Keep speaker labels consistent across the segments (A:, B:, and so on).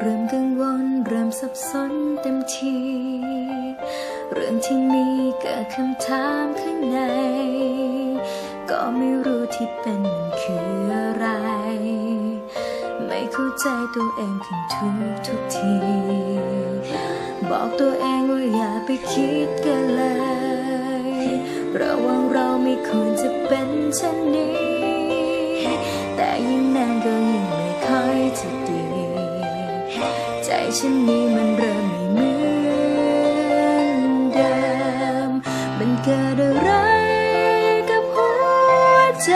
A: เริ่มกังวลเริ่มสับสนเต็มที เรื่องที่มีเกิดคำถามข้างใน ก็ไม่รู้ที่เป็นมันคืออะไร ไม่เข้าใจตัวเองขึ้นทุกทุกที บอกตัวเองว่าอย่าไปคิดกันเลยระวังเราไม่ควรจะเป็นเช่นนี้ ฉันนี้มันเริ่มไม่เหมือนเดิม มันเกิดอะไรกับหัวใจ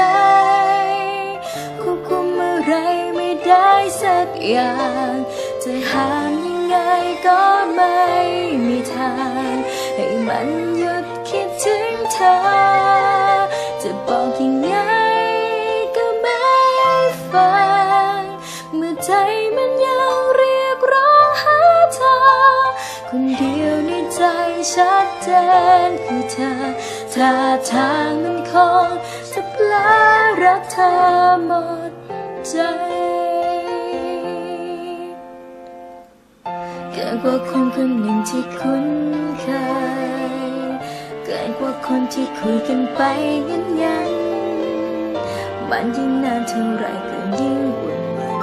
A: ควบคุมอะไรไม่ได้สักอย่าง จะห้ามยังไงก็ไม่มีทาง ให้มันหยุดคิดถึงเธอ คนเดียวในใจชัดเจนคือเธอท่าทางมันคงจะแปลรักเธอหมดใจเกินกว่าคนคนหนึ่งที่คุ้นเคยเกินกว่าคนที่คุยกันไปยันยันมันยิ่งนานเท่าไรก็ยิ่งวุ่นวัน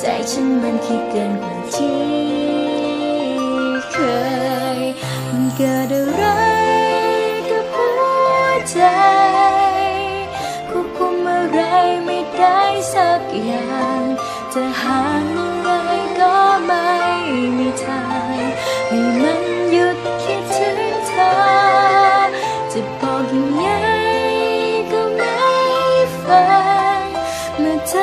A: ใจฉันมันคิดเกินกว่าที่ ย มันเกิดอะไรกับหัวใจ ควบคุมอะไรไม่ได้สักอย่าง จะหามยังไงก็ไม่มีทางให้มันหยุดคิดถึงเธอ จะบอกยังไงก็ไม่ฟังเมื่อใจ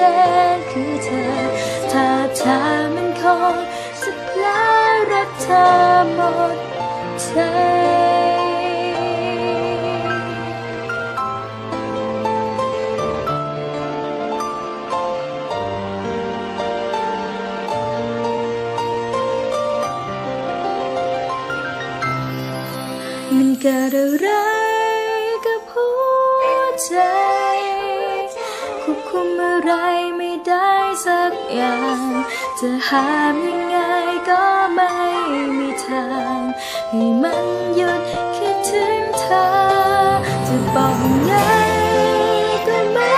A: ชันคือเธอ ถ้าเธอมันคงจะแปลรักเธอหมดใจมันเกิดอะไร อย่าง จะห้ามยังไงก็ไม่มีทางให้มันหยุดคิดถึงเธอ จะบอกยังไงก็ไม่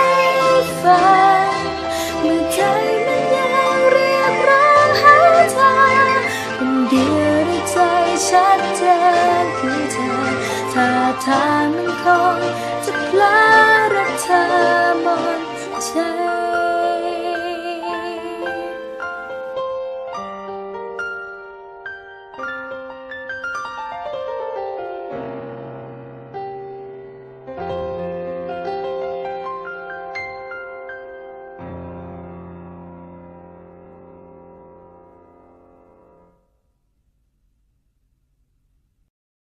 A: ฟังเมื่อใจมันยังเรียกร้องหาเธอคนเดียวในใจชัดเจนคือเธอถ้าทางมันคง